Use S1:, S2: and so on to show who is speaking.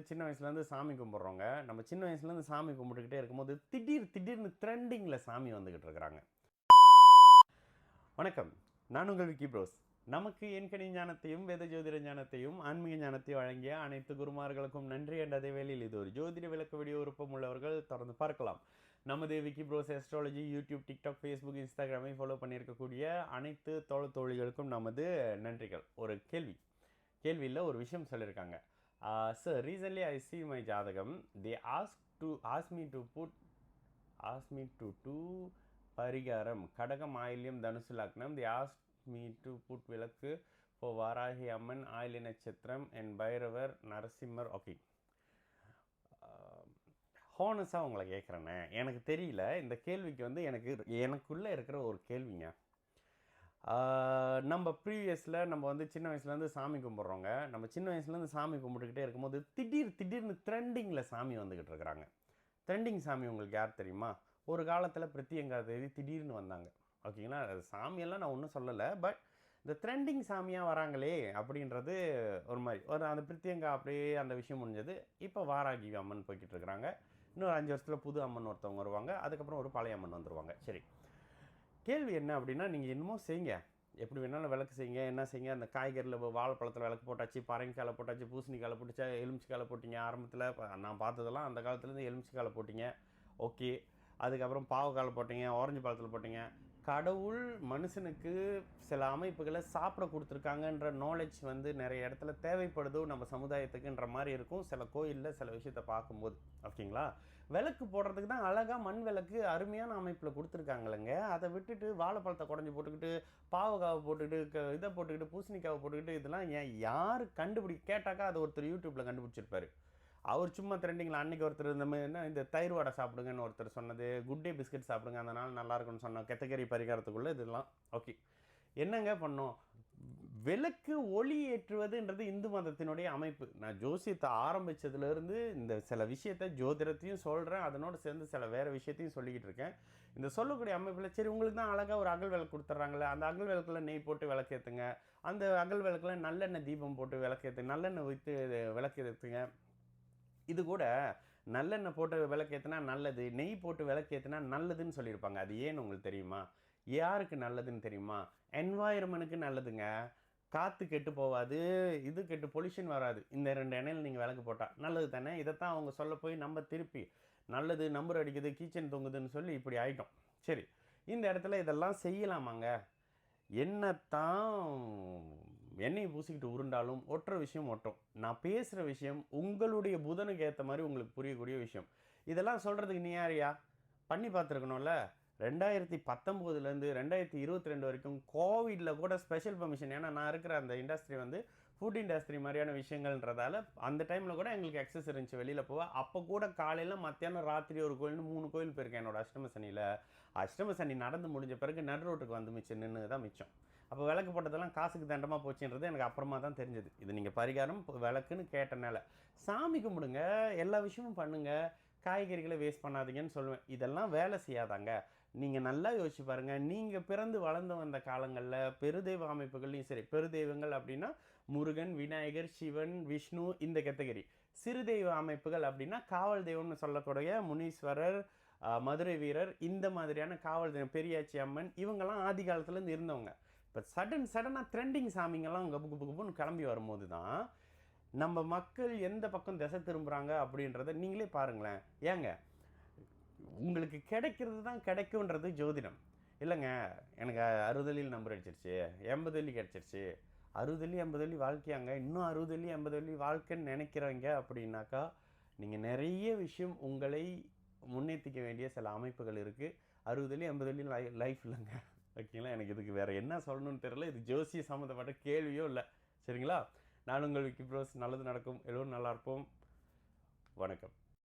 S1: வந்து சின்ன வயசுலேருந்து சாமி கும்பிட்றவங்க நம்ம சின்ன வயசுலேருந்து சாமி கும்பிட்டுக்கிட்டே இருக்கும்போது திடீர் திடீர்னு ட்ரெண்டிங்கில் சாமி வந்துக்கிட்டு இருக்கிறாங்க. வணக்கம். நான் உங்கள் விக்கி ப்ரோஸ். நமக்கு எண்கணி ஞானத்தையும் வேத ஜோதிட ஞானத்தையும் ஆன்மீக ஞானத்தையும் வழங்கிய அனைத்து குருமார்களுக்கும் நன்றி. என்ற அதே வேளையில் இது ஒரு ஜோதிட விளக்க வீடியோ விருப்பம் உள்ளவர்கள் தொடர்ந்து பார்க்கலாம். நமது Vicky bros astrology YouTube TikTok Facebook இன்ஸ்டாகிராமை follow பண்ணியிருக்கக்கூடிய அனைத்து தோழ தோழிகளுக்கும் நமது நன்றிகள். ஒரு கேள்வி. கேள்வியில் ஒரு விஷயம் சொல்லியிருக்காங்க. Sir recently I see my ஜாதகம் they ask to ask me to put ask me to do பரிகாரம் கடகம் ஆயில்யம் தனுசு லக்னம் the ask me to put விளக்கு ஃபோ வாராகி அம்மன் ஆயிலி நட்சத்திரம் என் பைரவர் நரசிம்மர் ஓகே ஹோனஸாக உங்களை கேட்குறேண்ணே எனக்கு தெரியல. இந்த கேள்விக்கு வந்து எனக்கு எனக்குள்ளே இருக்கிற ஒரு கேள்விங்க. நம்ம ப்ரீவியஸில் நம்ம வந்து சின்ன வயசுலேருந்து சாமி கும்பிட்றோங்க. நம்ம சின்ன வயசுலேருந்து சாமி கும்பிட்டுக்கிட்டே இருக்கும்போது திடீர் திடீர்னு ட்ரெண்டிங்கில் சாமி வந்துக்கிட்டு இருக்கிறாங்க. ட்ரெண்டிங் சாமி உங்களுக்கு யார் தெரியுமா? ஒரு காலத்தில் பிரத்யங்கா தேவி திடீர்னு வந்தாங்க. ஓகேங்களா அது சாமியெல்லாம் நான் ஒன்றும் சொல்லலை. பட் இந்த ட்ரெண்டிங் சாமியாக வராங்களே அப்படின்றது ஒரு மாதிரி. ஒரு அந்த பிரித்தியங்கா அப்படியே அந்த விஷயம் முடிஞ்சது. இப்போ வாராகி அம்மன் போய்கிட்டு இருக்கிறாங்க. இன்னொரு அஞ்சு வருஷத்தில் புது அம்மன் ஒருத்தவங்க வருவாங்க. அதுக்கப்புறம் ஒரு பழைய அம்மன் வந்துருவாங்க. சரி. கேள்வி என்ன அப்படின்னா நீங்கள் என்னமோ செய்யுங்க. எப்படி வேணாலும் விளக்கு செய்யுங்க. என்ன செய்யுங்க? அந்த காய்கறியில் வாழைப்பழத்தில் விளக்கு போட்டாச்சு பரங்கிக்காயில் போட்டாச்சு பூசணிக்காயில் போட்டுச்சா எலுமிச்சிக்காயில் போட்டிங்க ஆரம்பத்தில் நான் பார்த்ததெல்லாம் அந்த காலத்துலேருந்து எலுமிச்சிக்காயில் போட்டிங்க. ஓகே. அதுக்கப்புறம் பாவக்காயில் போட்டிங்க ஆரஞ்சு பழத்தில் போட்டிங்க. கடவுள் மனுஷனுக்கு சில அமைப்புகளை சாப்பிட கொடுத்துருக்காங்கன்ற நாலேஜ் வந்து நிறைய இடத்துல தேவைப்படுதோ நம்ம சமுதாயத்துக்குன்ற மாதிரி இருக்கும். சில கோயிலில் சில விஷயத்தை பார்க்கும்போது. ஓகேங்களா? விளக்கு போடுறதுக்கு தான் அழகாக மண் விளக்கு அருமையான அமைப்பில் கொடுத்துருக்காங்களேங்க. அதை விட்டுட்டு வாழைப்பழத்தை குடஞ்சி போட்டுக்கிட்டு பாவக்காவை போட்டுக்கிட்டு க- இதை போட்டுக்கிட்டு பூசணிக்காவை போட்டுக்கிட்டு இதெல்லாம் ஏன் யார் கண்டுபிடி கேட்டாக்கா அது ஒருத்தர் யூடியூப்பில் கண்டுபிடிச்சிருப்பாரு. அவர் சும்மா ட்ரெண்டிங்கில் அன்னைக்கு ஒருத்தர் இந்த மாதிரி என்ன இந்த தயிர் வடை சாப்பிடுங்கன்னு ஒருத்தர் சொன்னது குட் டே பிஸ்கட் சாப்பிடுங்க அதனால் நல்லா இருக்கும்னு சொன்ன கெத்தகரி பரிகாரத்துக்குள்ளே இதெல்லாம். ஓகே என்னங்க பண்ணோம்? விளக்கு ஒளி ஏற்றுவதுன்றது இந்து மதத்தினுடைய அமைப்பு. நான் ஜோசியத்தை ஆரம்பிச்சதுலேருந்து இந்த சில விஷயத்தை ஜோதிடத்தையும் சொல்கிறேன் அதனோடு சேர்ந்து சில வேறு விஷயத்தையும் சொல்லிக்கிட்டு இருக்கேன். இந்த சொல்லக்கூடிய அமைப்பில் சரி உங்களுக்கு தான் அழகாக ஒரு அகல் விளக்கு கொடுத்துட்றாங்களே அந்த அகல் விளக்குல நெய் போட்டு விளக்கேற்றுங்க அந்த அகல் விளக்கில் நல்லெண்ணெய் தீபம் போட்டு விளக்கேற்று நல்லெண்ணெய் வைத்து விளக்கேற்றுங்க இது கூட நல்லெண்ணெய் போட்டு விளக்கேற்றினா நல்லது நெய் போட்டு விளக்கேற்றினா நல்லதுன்னு சொல்லியிருப்பாங்க. அது ஏன்னு உங்களுக்கு தெரியுமா? யாருக்கு நல்லதுன்னு தெரியுமா? என்வாயர்மெண்ட்டுக்கு நல்லதுங்க. காற்று கெட்டு போகாது இது கெட்டு பொல்யூஷன் வராது. இந்த ரெண்டு எண்ணெயில் நீங்கள் விளக்கு போட்டால் நல்லது தானே? இதைத்தான் அவங்க சொல்ல போய் நம்ம திருப்பி நல்லது நம்பர் அடிக்குது கீச்சன் தொங்குதுன்னு சொல்லி இப்படி ஆகிட்டோம் சரி இந்த இடத்துல இதெல்லாம் செய்யலாமாங்க? என்னத்தான் எண்ணெயை பூசிக்கிட்டு உருண்டாலும் ஒட்டுற விஷயம் ஒட்டும். நான் பேசுகிற விஷயம் உங்களுடைய புதனுக்கு ஏற்ற மாதிரி உங்களுக்கு புரியக்கூடிய விஷயம். இதெல்லாம் சொல்கிறதுக்கு நீ யாரியா பண்ணி பார்த்துருக்கணும்ல. ரெண்டாயிரத்தி பத்தொம்போதுலேருந்து ரெண்டாயிரத்தி இருபத்தி ரெண்டு வரைக்கும் கோவிடில் கூட ஸ்பெஷல் பெர்மிஷன் ஏன்னா நான் இருக்கிற அந்த இண்டஸ்ட்ரி வந்து ஃபுட் இண்டஸ்ட்ரி மாதிரியான விஷயங்கள்ன்றதால அந்த டைமில் கூட எங்களுக்கு எக்ஸஸ் இருந்துச்சு வெளியில் போக. அப்போ கூட காலையில் மத்தியானம் ராத்திரி ஒரு கோயில்னு மூணு கோயில் போயிருக்கேன் என்னோட அஷ்டம சனியில் அஷ்டம சனி நடந்து முடிஞ்ச பிறகு நடு ரோட்டுக்கு வந்து மிச்சம் நின்று தான் மிச்சம். அப்போ விளக்கு போட்டதெல்லாம் காசுக்கு தண்டமாக போச்சுன்றது எனக்கு அப்புறமா தான் தெரிஞ்சது. இது நீங்கள் பரிகாரம் இப்போ விளக்குன்னு கேட்டனால. சாமி கும்பிடுங்க எல்லா விஷயமும் பண்ணுங்கள் காய்கறிகளை வேஸ்ட் பண்ணாதீங்கன்னு சொல்லுவேன். இதெல்லாம் வேலை செய்யாதாங்க. நீங்கள் நல்லா யோசிச்சு பாருங்கள் நீங்கள் பிறந்து வளர்ந்து வந்த காலங்களில் பெருதெய்வ அமைப்புகள்லையும் சரி பெருதெய்வங்கள் அப்படின்னா முருகன் விநாயகர் சிவன் விஷ்ணு இந்த கேட்டகரி சிறு தெய்வ அமைப்புகள் அப்படின்னா காவல் தெய்வம்னு சொல்லக்கூடிய முனீஸ்வரர் மதுரை வீரர் இந்த மாதிரியான காவல் தெய்வம் பெரியாச்சி அம்மன் இவங்கெல்லாம் ஆதி காலத்துலேருந்து இருந்தவங்க. இப்போ சடன் சடனாக ட்ரெண்டிங் சாமிங்கெல்லாம் கப்பு கப்பு கப்புன்னு கிளம்பி வரும்போது தான் நம்ம மக்கள் எந்த பக்கம் திசை திரும்புகிறாங்க அப்படின்றத நீங்களே பாருங்களேன். ஏங்க உங்களுக்கு கிடைக்கிறது தான் கிடைக்குன்றது ஜோதிடம். இல்லைங்க எனக்கு அறுபதள்ளியில் நம்பர் அடிச்சிருச்சு எண்பது அள்ளி கிடச்சிருச்சு. அறுபது வெள்ளி எண்பது வெள்ளி வாழ்க்கையாங்க இன்னும் அறுபது அள்ளி ஐம்பது அள்ளி வாழ்க்கைன்னு நினைக்கிறவங்க அப்படின்னாக்கா நீங்கள் நிறைய விஷயம் உங்களை முன்னேற்றிக்க வேண்டிய சில அமைப்புகள் இருக்குது அறுபது அள்ளி எண்பது அள்ளி லை லைஃப் இல்லைங்க. ஓகேங்களா எனக்கு இதுக்கு வேறு என்ன சொல்லணும்னு தெரியல. இது ஜோசிய சம்மந்தப்பட்ட கேள்வியோ இல்லை. சரிங்களா? நான் உங்கள் விக்கி ப்ரோஸ். நல்லது நடக்கும். எல்லோரும் நல்லா இருப்போம். வணக்கம்.